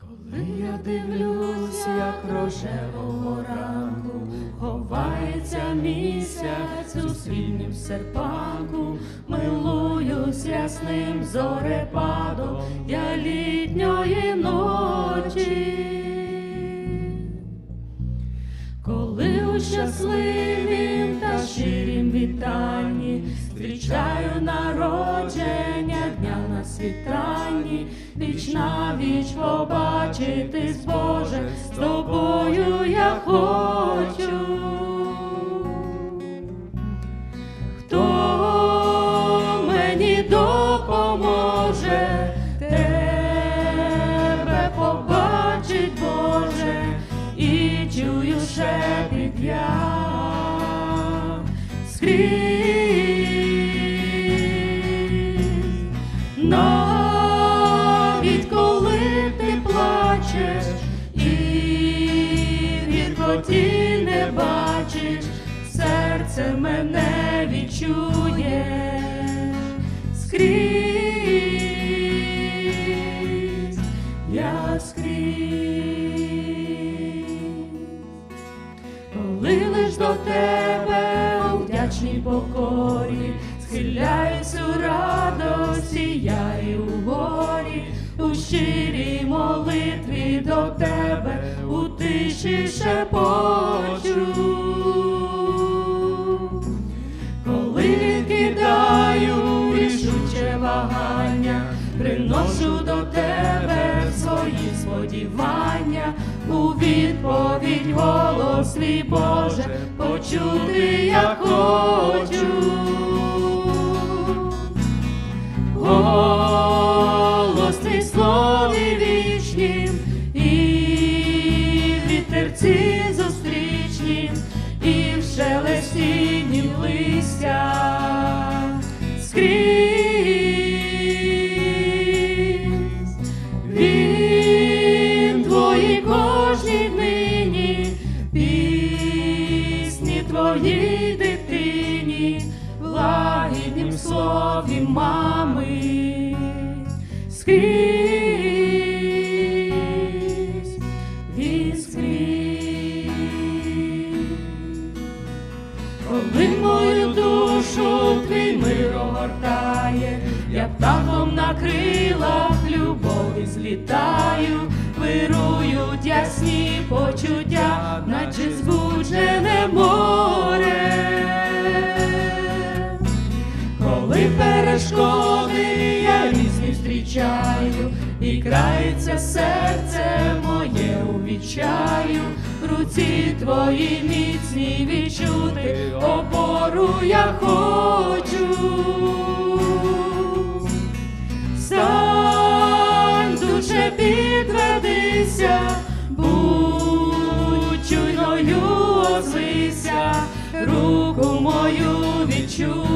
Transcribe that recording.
Коли я дивлюсь, як рожевого ранку ховається місяць у срібнім серпанку, милуюсь ясним зорепадом я літньої ночі. Коли у щасливім та щирім вітанні зустрічаю народження дня на світанні, віч на віч побачитись, Боже, з тобою я хочу. Хто мені допоможе, тебе побачить, Боже, і чую шепіт я скрізь. Навіть коли ти плачеш і гіркоті не бачиш, серце мене відчує скрізь, я скрізь. Коли лиш до тебе у вдячній покорі, схиляюсь у радості, я і у горі, у щирій молитві до тебе у тиші шепочу. Коли відкидаю рішуче вагання, приношу до тебе свої сподівання, у відповідь голос твій Боже, почути я хочу. Голос слові вічнім і вітерці зустрічні, і в шелестінні листя скрізь. Він твої кожній днині, пісні твоїй дитині, лагіднім слові мами скрізь, він скрізь. Коли мою душу твій мир огортає, я птахом на крилах любові злітаю, вирують ясні почуття, наче збуджене море. Коли перешкоди зустрічаю, і крається серце моє у відчаю, руці твої міцні відчути, опору я хочу. Стань, душе, підведися, будь чуйною озвися, руку мою відчуєш